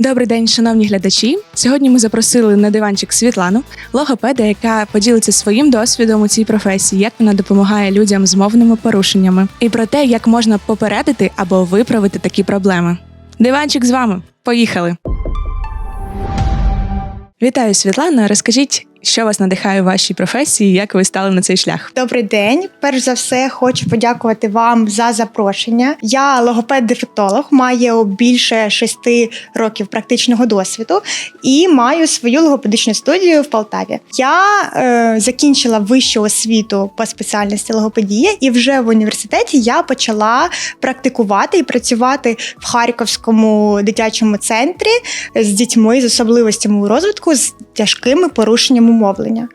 Добрий день, шановні глядачі. Сьогодні ми запросили на диванчик Світлану, логопеда, яка поділиться своїм досвідом у цій професії, як вона допомагає людям з мовними порушеннями, і про те, як можна попередити або виправити такі проблеми. Диванчик з вами. Поїхали! Вітаю, Світлана. Розкажіть, що вас надихає у вашій професії, як ви стали на цей шлях? Добрий день. Перш за все, хочу подякувати вам за запрошення. Я логопед-дефектолог, маю більше шести років практичного досвіду і маю свою логопедичну студію в Полтаві. Я е, закінчила вищу освіту по спеціальності логопедія, і вже в університеті я почала практикувати і працювати в Харківському дитячому центрі з дітьми з особливостями розвитку з тяжкими порушеннями мовлення.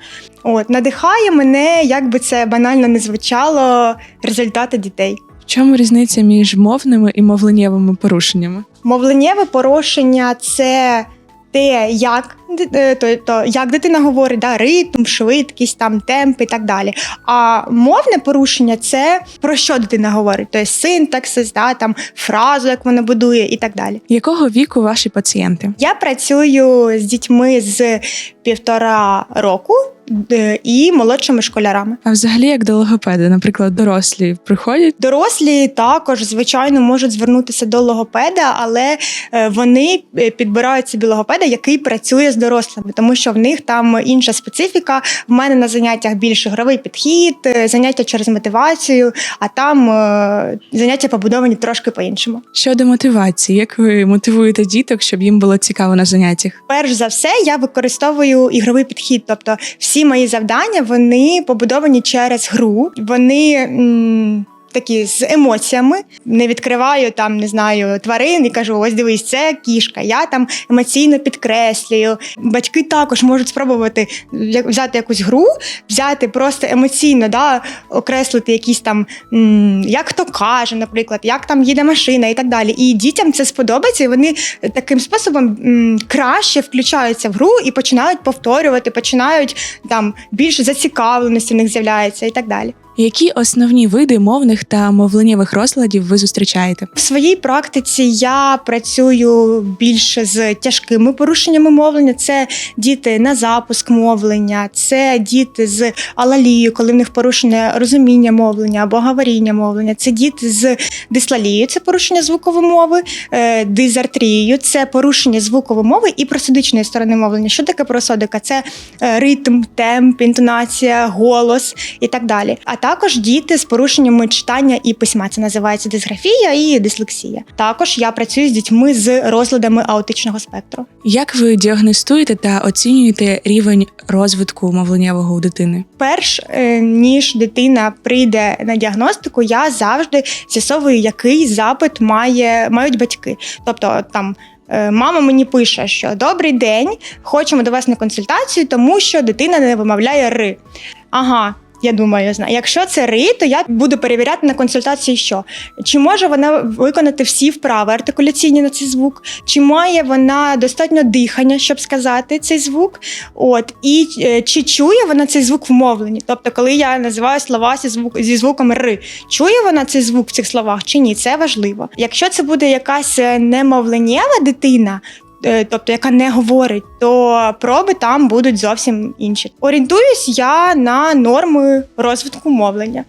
От надихає мене, як би це банально не звучало, результати дітей. В чому різниця між мовними і мовленнєвими порушеннями? Мовленнєве порушення це те, як е, то, то, як дитина говорить, да, ритм, швидкість, там, темп і так далі. А мовне порушення це про що дитина говорить? Тобто синтаксис, да, там, фразу, як вона будує, і так далі. Якого віку ваші пацієнти? Я працюю з дітьми з півтора року і молодшими школярами. А взагалі, як до логопеда, наприклад, дорослі приходять? Дорослі також, звичайно, можуть звернутися до логопеда, але е, вони е, підбирають собі логопеда, який працює з дорослими, тому що в них там інша специфіка. В мене на заняттях більш ігровий підхід, е, заняття через мотивацію, а там е, заняття побудовані трошки по-іншому. Щодо мотивації, як ви мотивуєте діток, щоб їм було цікаво на заняттях? Перш за все, я використовую ігровий підхід. Тобто, всі мої завдання вони побудовані через гру. Вони. м, Такі з емоціями не відкриваю там, не знаю, тварин і кажу: ось дивись, це кішка. Я там емоційно підкреслюю. Батьки також можуть спробувати взяти якусь гру, взяти просто емоційно, да, окреслити якісь там, як хто каже, наприклад, як там їде машина і так далі. І дітям це сподобається, і вони таким способом краще включаються в гру і починають повторювати, починають там більше зацікавленості в них з'являється і так далі. Які основні види мовних та мовленнєвих розладів ви зустрічаєте? В своїй практиці я працюю більше з тяжкими порушеннями мовлення. Це діти на запуск мовлення, це діти з алалією, коли в них порушення розуміння мовлення або говоріння мовлення. Це діти з дислалією, це порушення звукової мови, е, дизартрією, це порушення звукової мови і просодичної сторони мовлення. Що таке просодика? Це е, ритм, темп, інтонація, голос і так далі. А також діти з порушеннями читання і письма. Це називається дисграфія і дислексія. Також я працюю з дітьми з розладами аутичного спектру. Як ви діагностуєте та оцінюєте рівень розвитку мовленнєвого у дитини? Перш е, ніж дитина прийде на діагностику, я завжди з'ясовую, який запит має мають батьки. Тобто там. е, Мама мені пише, що добрий день, хочемо до вас на консультацію, тому що дитина не вимовляє ри. Ага, я думаю, я знаю. Якщо це ри, то я буду перевіряти на консультації, що чи може вона виконати всі вправи артикуляційні на цей звук, чи має вона достатньо дихання, щоб сказати цей звук. От і е, чи чує вона цей звук в мовленні? Тобто, коли я називаю слова зі звук зі звуком ри, чує вона цей звук в цих словах чи ні? Це важливо. Якщо це буде якась е, немовленєва дитина. Е, Тобто, яка не говорить, то проби там будуть зовсім інші. Орієнтуюсь я на норми розвитку мовлення.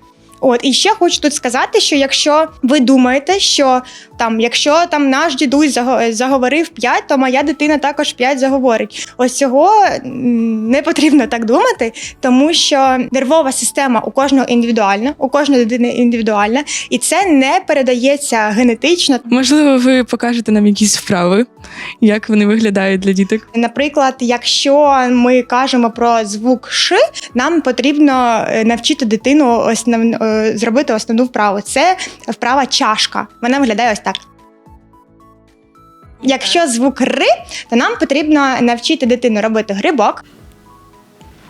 От і ще хочу тут сказати, що якщо ви думаєте, що там, якщо там наш дідусь заго- заговорив 5, то моя дитина також 5 заговорить. Ось цього не потрібно так думати, тому що нервова система у кожного індивідуальна, у кожної дитини індивідуальна, і це не передається генетично. Можливо, ви покажете нам якісь вправи, як вони виглядають для діток? Наприклад, якщо ми кажемо про звук ш, нам потрібно е, навчити дитину основ... е, зробити основну вправу. Це вправа чашка. Вона виглядає ось так. Якщо звук р, то нам потрібно навчити дитину робити грибок.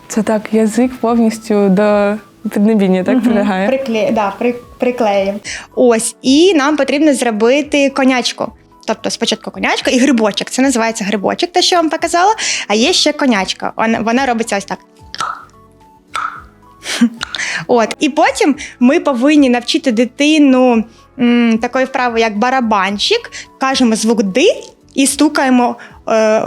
Це так, язик повністю до піднебіння, так прилягає. Прикле... Да, при... приклеїв. Ось, і нам потрібно зробити конячку. Тобто спочатку конячка і грибочок. Це називається грибочок, те, що я вам показала. А є ще конячка. Вона, вона робиться ось так. От, і потім ми повинні навчити дитину м, такої вправи, як барабанщик. Кажемо звук ди і стукаємо е,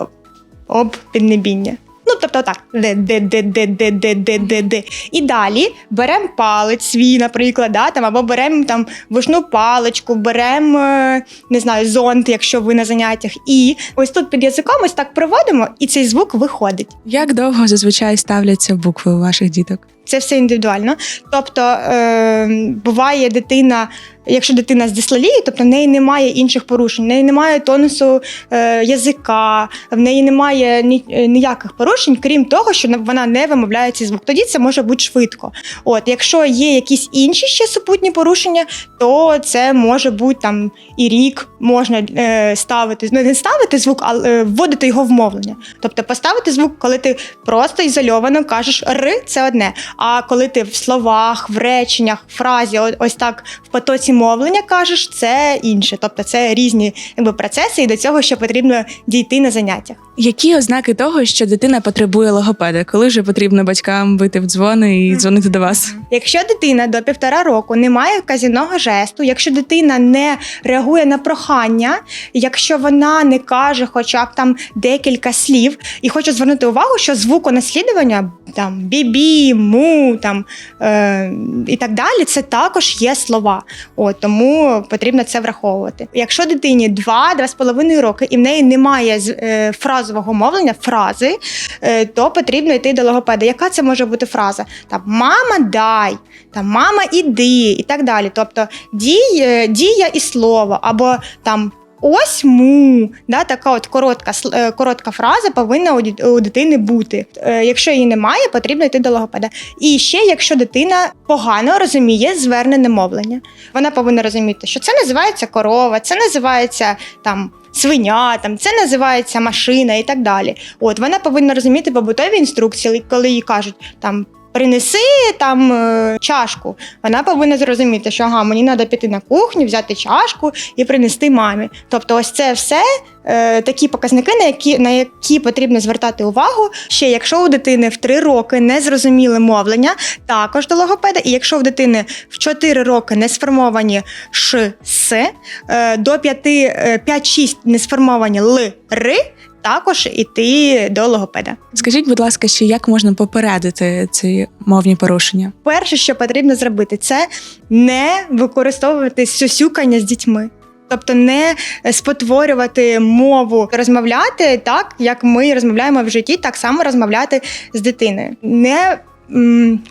об піднебіння. Ну, тобто так, де-де-де-де-де-де-де-де. І далі беремо палець свій, наприклад, да, там, або беремо там вишну паличку, беремо, е, не знаю, зонт, якщо ви на заняттях. І ось тут під язиком ось так проводимо, і цей звук виходить. Як довго зазвичай ставляться букви у ваших діток? Це все індивідуально. Тобто е, буває дитина якщо дитина з дислалією, тобто в неї немає інших порушень, в неї немає тонусу е, язика, в неї немає ні, е, ніяких порушень, крім того, що вона не вимовляє цей звук. Тоді це може бути швидко. От, якщо є якісь інші ще супутні порушення, то це може бути там і рік можна е, ставити, ну не ставити звук, а е, вводити його в мовлення. Тобто поставити звук, коли ти просто ізольовано кажеш р, це одне. А коли ти в словах, в реченнях, фразі, ось так в потоці мовлення кажеш, це інше. Тобто це різні якби, процеси, і до цього ще потрібно дійти на заняттях. Які ознаки того, що дитина потребує логопеда? Коли вже потрібно батькам бити в дзвони і дзвонити до вас? Якщо дитина до півтора року не має вказівного жесту, якщо дитина не реагує на прохання, якщо вона не каже хоча б там декілька слів, і хочу звернути увагу, що звуконаслідування там бібі, му там е, і так далі, це також є слова. От тому потрібно це враховувати. Якщо дитині 2-2,5 роки і в неї немає е, фразового мовлення, фрази, е, то потрібно йти до логопеда. Яка це може бути фраза? Там мама дай, там мама іди, і так далі. Тобто дій, е, дія і слово, або там. Ось му, да, така от коротка, е, коротка фраза повинна у, дитини бути. Е, якщо її немає, потрібно йти до логопеда. І ще, якщо дитина погано розуміє звернене мовлення, вона повинна розуміти, що це називається корова, це називається там. Свиня, там це називається машина і так далі. От вона повинна розуміти побутові інструкції, коли їй кажуть там. Принеси там е, чашку. Вона повинна зрозуміти, що ага, мені треба піти на кухню, взяти чашку і принести мамі. Тобто, ось це все е, такі показники, на які, на які потрібно звертати увагу. Ще якщо у дитини в 3 роки не зрозуміли мовлення, також до логопеда. І якщо в дитини в 4 роки не сформовані ш, с, е, до 5, е, 5-6 не сформовані л, ри, також іти до логопеда. Скажіть, будь ласка, ще як можна попередити ці мовні порушення? перше, що потрібно зробити, це не використовувати сюсюкання з дітьми. Тобто не спотворювати мову, розмовляти так, як ми розмовляємо в житті, так само розмовляти з дитиною. Не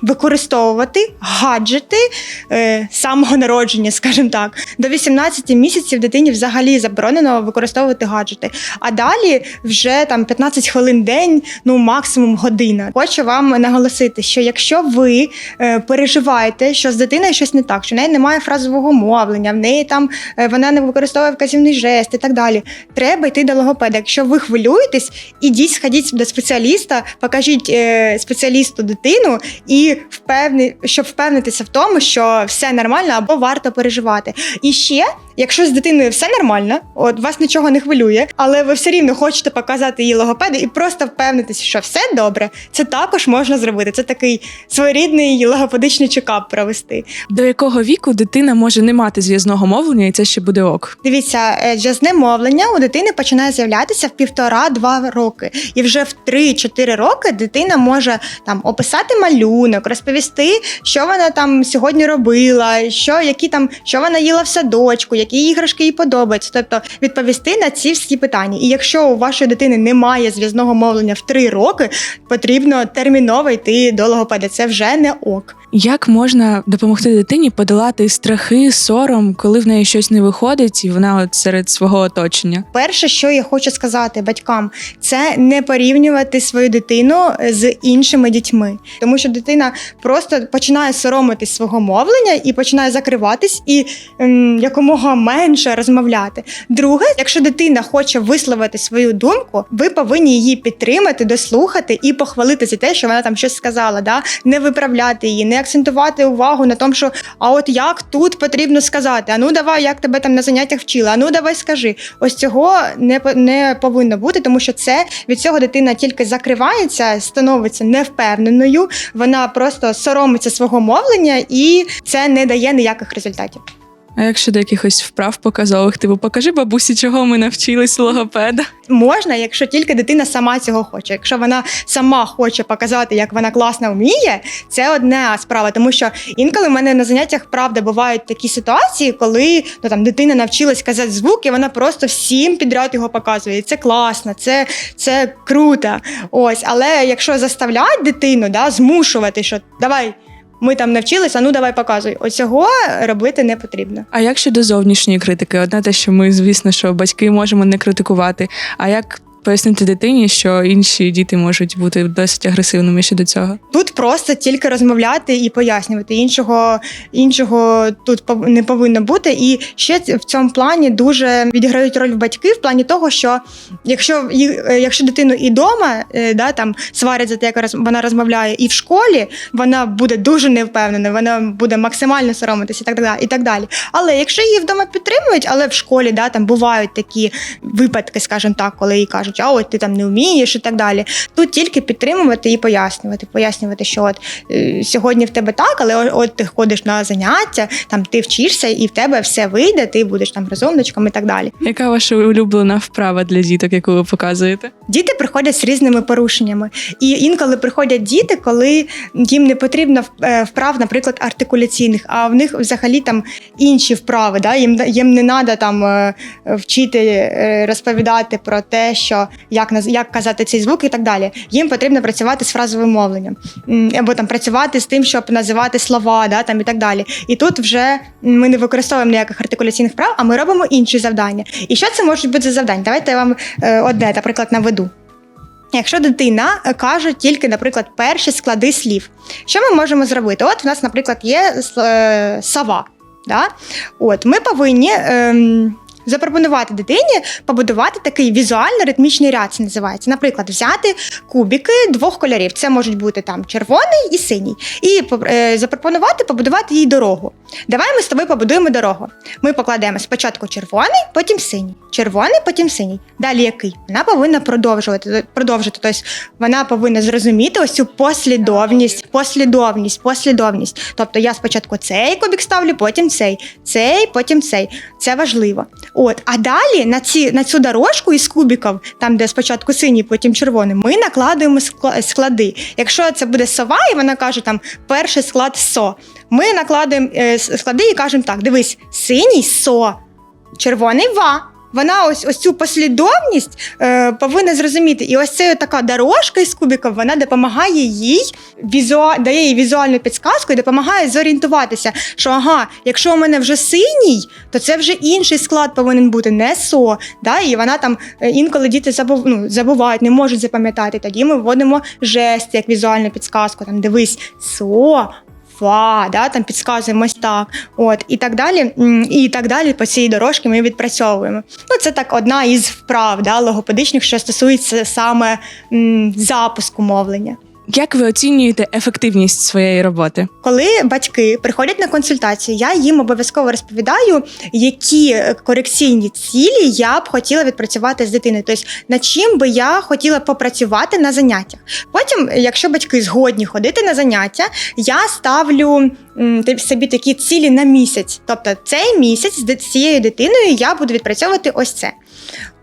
використовувати гаджети е, самого народження, скажімо так. До 18 місяців дитині взагалі заборонено використовувати гаджети. А далі вже там 15 хвилин день, ну максимум година. Хочу вам наголосити, що якщо ви е, переживаєте, що з дитиною щось не так, що в неї немає фразового мовлення, в неї там е, вона не використовує вказівний жест і так далі. Треба йти до логопеда. Якщо ви хвилюєтесь, ідіть, сходіть до спеціаліста, покажіть е, спеціалісту дитину і впевни, щоб впевнитися в тому, що все нормально або варто переживати. І ще, якщо з дитиною все нормально, от вас нічого не хвилює, але ви все рівно хочете показати їй логопеда і просто впевнитися, що все добре, це також можна зробити. Це такий своєрідний логопедичний чекап провести. До якого віку дитина може не мати зв'язного мовлення, і це ще буде ок? Дивіться, е, джазне мовлення у дитини починає з'являтися в півтора-два роки, і вже в 3-4 роки дитина може там описати малюнок, розповісти, що вона там сьогодні робила, що які там що вона їла в садочку, які іграшки їй подобаються. Тобто відповісти на ці всі питання. І якщо у вашої дитини немає зв'язного мовлення в три роки, потрібно терміново йти до логопеда. Це вже не ок. Як можна допомогти дитині подолати страхи, сором, коли в неї щось не виходить, і вона от серед свого оточення? Перше, що я хочу сказати батькам, це не порівнювати свою дитину з іншими дітьми, тому що дитина просто починає соромитись свого мовлення і починає закриватись і ем, якомога менше розмовляти. Друге, якщо дитина хоче висловити свою думку, ви повинні її підтримати, дослухати і похвалити за те, що вона там щось сказала, да? не виправляти її, не акцентувати увагу на тому, що а от як тут потрібно сказати, а ну давай, як тебе там на заняттях вчили, а ну давай скажи. Ось цього не, не повинно бути, тому що це від цього дитина тільки закривається, становиться невпевненою, вона просто соромиться свого мовлення, і це не дає ніяких результатів. А як щодо якихось вправ показових, типу покажи бабусі, чого ми навчились логопеда. Можна, якщо тільки дитина сама цього хоче. Якщо вона сама хоче показати, як вона класно вміє, це одна справа. Тому що інколи в мене на заняттях правда бувають такі ситуації, коли ну, там дитина навчилась казати звук, і вона просто всім підряд його показує. Це класно, це, це круто. Ось, але якщо заставляти дитину, да, змушувати, що давай. Ми там навчилися, ну давай показуй. Оцього робити не потрібно. А як щодо зовнішньої критики? Одне те, що ми, звісно, що батьки можемо не критикувати. А як пояснити дитині, що інші діти можуть бути досить агресивними щодо цього? Тут просто тільки розмовляти і пояснювати. Іншого, іншого тут не повинно бути. І ще в цьому плані дуже відіграють роль батьки в плані того, що якщо е, якщо дитину і вдома да, там сварять за те, як вона розмовляє, і в школі вона буде дуже невпевнена, вона буде максимально соромитися і так далі. І так далі. Але якщо її вдома підтримують, але в школі да, там бувають такі випадки, скажімо так, коли їй кажуть, а от ти там не вмієш і так далі. Тут тільки підтримувати і пояснювати. Пояснювати, що от е, сьогодні в тебе так, але от ти ходиш на заняття, там ти вчишся, і в тебе все вийде, ти будеш там розумничком і так далі. Яка ваша улюблена вправа для діток, яку ви показуєте? Діти приходять з різними порушеннями, і інколи приходять діти, коли їм не потрібно е, вправ, наприклад, артикуляційних, а в них взагалі там інші вправи. Да? Їм, їм не треба там е, вчити розповідати про те, що як як казати цей звук і так далі. Їм потрібно працювати з фразовим мовленням, або там працювати з тим, щоб називати слова, да, там і так далі. І тут вже ми не використовуємо ніяких артикуляційних вправ, а ми робимо інші завдання. І що це можуть бути за завдання? Давайте я вам е, одне, наприклад, наведу. Якщо дитина е, каже тільки, наприклад, перші склади слів, що ми можемо зробити? От в нас, наприклад, є е, сова. Да? От, ми повинні ем, запропонувати дитині побудувати такий візуально-ритмічний ряд, це називається. Наприклад, взяти кубики двох кольорів. Це можуть бути там червоний і синій. І е, запропонувати побудувати їй дорогу. Давай ми з тобою побудуємо дорогу. Ми покладемо спочатку червоний, потім синій. Червоний, потім синій. Далі який? Вона повинна продовжувати. продовжити. Тобто вона повинна зрозуміти ось цю послідовність, послідовність, послідовність. Тобто я спочатку цей кубик ставлю, потім цей, цей, потім цей. Це важливо. От, а далі на, ці, на цю дорожку із кубиків, там, де спочатку синій, потім червоний, ми накладуємо скла- склади. Якщо це буде сова, і вона каже там перший склад со. Ми накладуємо е, склади і кажемо так: дивись, синій со, червоний ва. Вона ось ось цю послідовність е, повинна зрозуміти. І ось ця така дорожка із кубиків, вона допомагає їй візуа... дає їй візуальну підсказку і допомагає зорієнтуватися, що ага, якщо у мене вже синій, то це вже інший склад повинен бути, не со. Да? І вона там е, інколи діти забув... ну, забувають, не можуть запам'ятати. Тоді ми вводимо жест як візуальну підсказку. Там дивись, со. Фа, да, там підказуємо ось так, от і так далі. І так далі по цій дорожці ми відпрацьовуємо. Ну, це так одна із вправ да, логопедичних, що стосується саме м, запуску мовлення. Як ви оцінюєте ефективність своєї роботи? Коли батьки приходять на консультацію, я їм обов'язково розповідаю, які корекційні цілі я б хотіла відпрацювати з дитиною. Тобто над чим би я хотіла попрацювати на заняттях. Потім, якщо батьки згодні ходити на заняття, я ставлю собі такі цілі на місяць. Тобто, цей місяць з цією дитиною я буду відпрацьовувати ось це.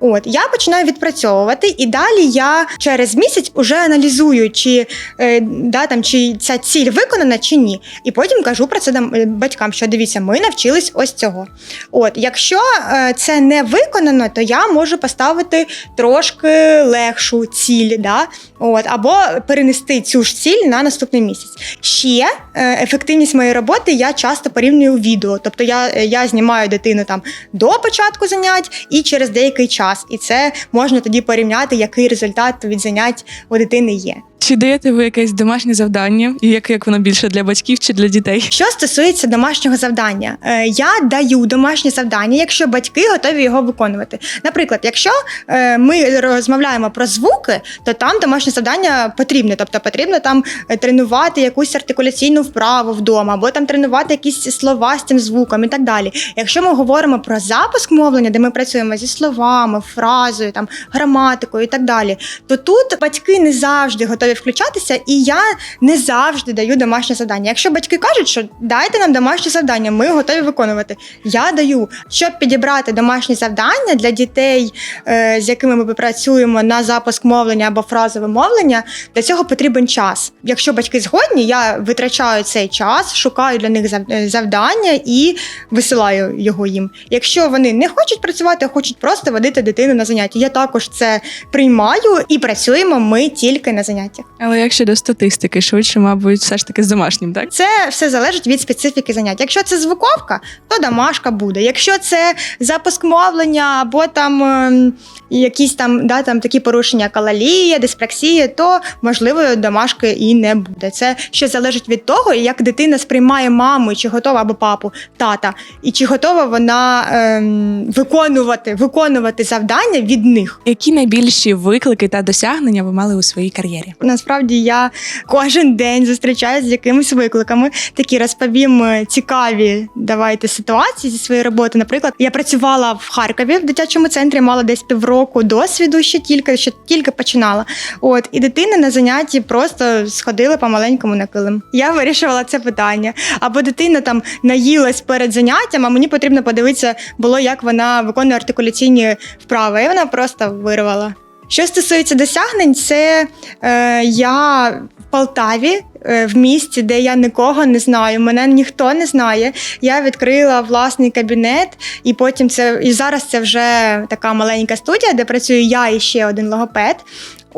От я починаю відпрацьовувати, і далі я через місяць уже аналізую, чи, е, да, там, чи ця ціль виконана, чи ні. І потім кажу про це е, батькам, що дивіться, ми навчились ось цього. От, якщо е, це не виконано, то я можу поставити трошки легшу ціль, да? От, або перенести цю ж ціль на наступний місяць. Ще е, ефективність моєї роботи я часто порівнюю відео. Тобто я, я знімаю дитину там до початку занять і через деякий час. І це можна тоді порівняти, який результат від занять у дитини є. Чи даєте ви якесь домашнє завдання? І як, як воно більше для батьків чи для дітей? Що стосується домашнього завдання, е, я даю домашнє завдання, якщо батьки готові його виконувати. Наприклад, якщо е, ми розмовляємо про звуки, то там домашнє завдання потрібне. Тобто потрібно там е, тренувати якусь артикуляційну вправу вдома, або там тренувати якісь слова з цим звуком і так далі. Якщо ми говоримо про запуск мовлення, де ми працюємо зі словами, фразою, там граматикою і так далі, то тут батьки не завжди готові включатися, і я не завжди даю домашнє завдання. Якщо батьки кажуть, що дайте нам домашнє завдання, ми готові виконувати. Я даю, щоб підібрати домашні завдання для дітей, е, з якими ми працюємо на запуск мовлення або фразове мовлення. Для цього потрібен час. Якщо батьки згодні, я витрачаю цей час, шукаю для них е, завдання і висилаю його їм. Якщо вони не хочуть працювати, а хочуть просто водити дитину на заняття. Я також це приймаю і працюємо ми тільки на заняттях. Але як щодо статистики, швидше, мабуть, все ж таки з домашнім, так? Це все залежить від специфіки занять. Якщо це звуковка, то домашка буде. Якщо це запуск мовлення або там ем, якісь там, да, там такі порушення, як алалія, диспраксія, то можливо домашки і не буде. Це ще залежить від того, як дитина сприймає маму, чи готова або папу, тата, і чи готова вона ем, виконувати, виконувати завдання від них. Які найбільші виклики та досягнення ви мали у своїй кар'єрі? Насправді я кожен день зустрічаюся з якимись викликами. Такі розповім е, цікаві давайте ситуації зі своєї роботи. Наприклад, я працювала в Харкові в дитячому центрі, мала десь півроку досвіду, ще тільки ще тільки починала. От і дитина на занятті просто сходила по маленькому на килим. Я вирішувала це питання. Або дитина там наїлась перед заняттям, а мені потрібно подивитися було, як вона виконує артикуляційні вправи. І вона просто вирвала. Що стосується досягнень, це е, я в Полтаві. е, В місті, де я нікого не знаю, мене ніхто не знає. Я відкрила власний кабінет, і потім це і зараз це вже така маленька студія, де працюю я і ще один логопед.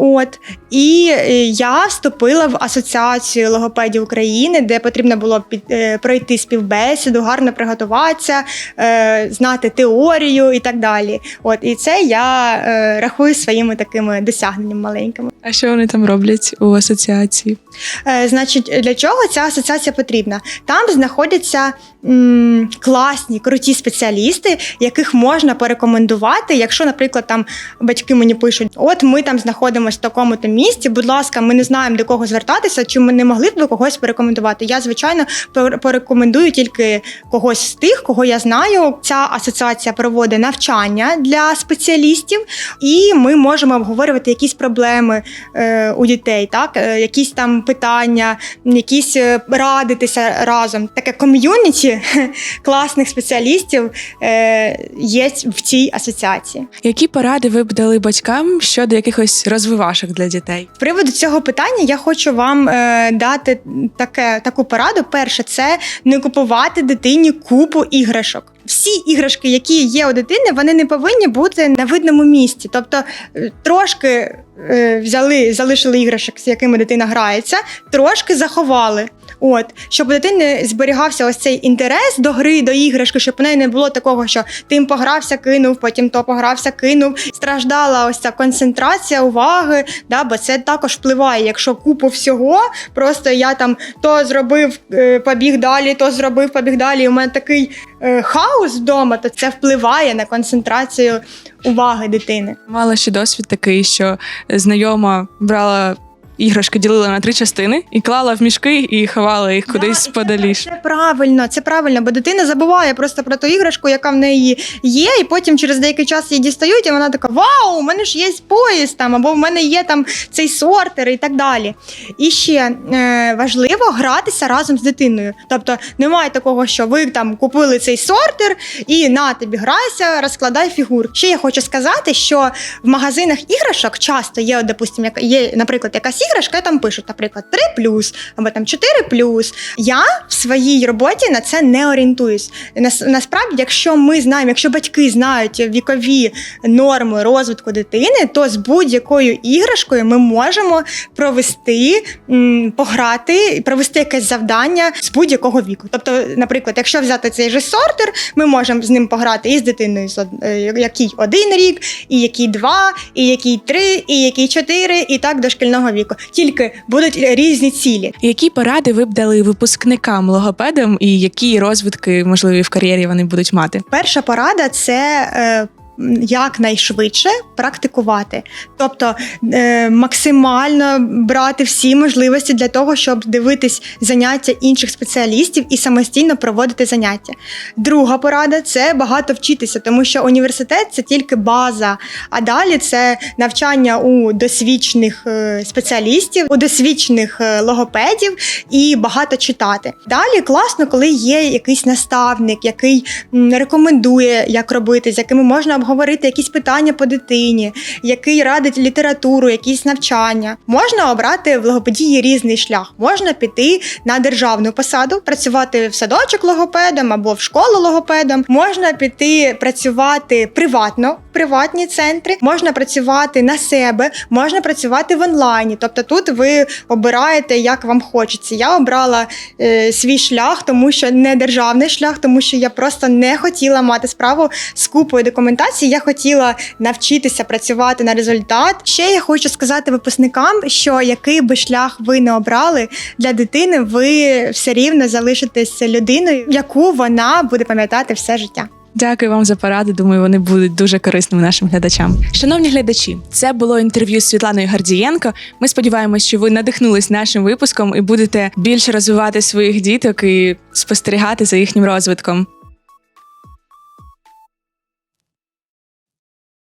От і е, я вступила в асоціацію логопедів України, де потрібно було під, е, пройти співбесіду, гарно приготуватися, е, знати теорію і так далі. От і це я е, рахую своїми такими досягненнями маленькими. А що вони там роблять у асоціації? Е, значить, для чого ця асоціація потрібна? Там знаходяться класні, круті спеціалісти, яких можна порекомендувати. Якщо, наприклад, там батьки мені пишуть: от ми там знаходимося в такому-то місці, будь ласка, ми не знаємо до кого звертатися, чи ми не могли б ви когось порекомендувати. Я, звичайно, порекомендую тільки когось з тих, кого я знаю. Ця асоціація проводить навчання для спеціалістів, і ми можемо обговорювати якісь проблеми е, у дітей, так е, якісь там питання, якісь е, радитися разом. Таке ком'юніті класних спеціалістів е, є в цій асоціації. Які поради ви б дали батькам щодо якихось розвивашок для дітей? З приводу цього питання я хочу вам е, дати таке, таку пораду. Перше, це не купувати дитині купу іграшок. Всі іграшки, які є у дитини, вони не повинні бути на видному місці. Тобто е, трошки взяли, залишили іграшок, з якими дитина грається, трошки заховали. От, щоб у дитини зберігався ось цей інтерес до гри, до іграшки, щоб у неї не було такого, що тим погрався, кинув, потім то погрався, кинув. Страждала ось ця концентрація уваги, да, бо це також впливає. Якщо купу всього, просто я там то зробив, е, побіг далі, то зробив, побіг далі. І у мене такий е, хаос вдома, то це впливає на концентрацію уваги дитини. Мала ще досвід такий, що знайома брала іграшки, ділила на три частини і клала в мішки і ховала їх кудись Да, і подаліш. Це, це правильно, це правильно, бо дитина забуває просто про ту іграшку, яка в неї є, і потім через деякий час її дістають, і вона така: Вау, у мене ж є поїзд там, або в мене є там цей сортер і так далі. І ще е, важливо гратися разом з дитиною. Тобто немає такого, що ви там купили цей сортер і на тобі грайся, розкладай фігур. Ще я хочу сказати, що в магазинах іграшок часто є, от, допустим, яка- є, наприклад, якась іграшка, там пишуть, наприклад, 3 або там 4 Я в своїй роботі на це не орієнтуюсь. Нас, насправді, якщо ми знаємо, якщо батьки знають вікові норми розвитку дитини, то з будь-якою іграшкою ми можемо провести, пограти, провести якесь завдання з будь-якого віку. Тобто, наприклад, якщо взяти цей же сортер, ми можемо з ним пограти і з дитиною, е, який один рік, і який два, і який три, і який чотири, і так до шкільного віку. Тільки будуть різні цілі. Які поради ви б дали випускникам логопедам і які розвитки можливі в кар'єрі вони будуть мати? Перша порада це. Якнайшвидше практикувати, тобто е, максимально брати всі можливості для того, щоб дивитись заняття інших спеціалістів і самостійно проводити заняття. Друга порада це багато вчитися, тому що університет це тільки база, а далі це навчання у досвідчених е, спеціалістів, у досвідчених е, логопедів і багато читати. Далі класно, коли є якийсь наставник, який рекомендує, як робити, з якими можна обговорити якісь питання по дитині, який радить літературу, якісь навчання. Можна обрати в логопедії різний шлях. Можна піти на державну посаду, працювати в садочок логопедом або в школу логопедом. Можна піти працювати приватно приватні центри, можна працювати на себе, можна працювати в онлайні. Тобто тут ви обираєте, як вам хочеться. Я обрала е, свій шлях, тому що не державний шлях, тому що я просто не хотіла мати справу з купою документації. Я хотіла навчитися працювати на результат. Ще я хочу сказати випускникам, що який би шлях ви не обрали для дитини, ви все рівно залишитесь людиною, яку вона буде пам'ятати все життя. Дякую вам за поради. Думаю, вони будуть дуже корисними нашим глядачам. Шановні глядачі, це було інтерв'ю з Світланою Гардієнко. Ми сподіваємось, що ви надихнулись нашим випуском і будете більше розвивати своїх діток і спостерігати за їхнім розвитком.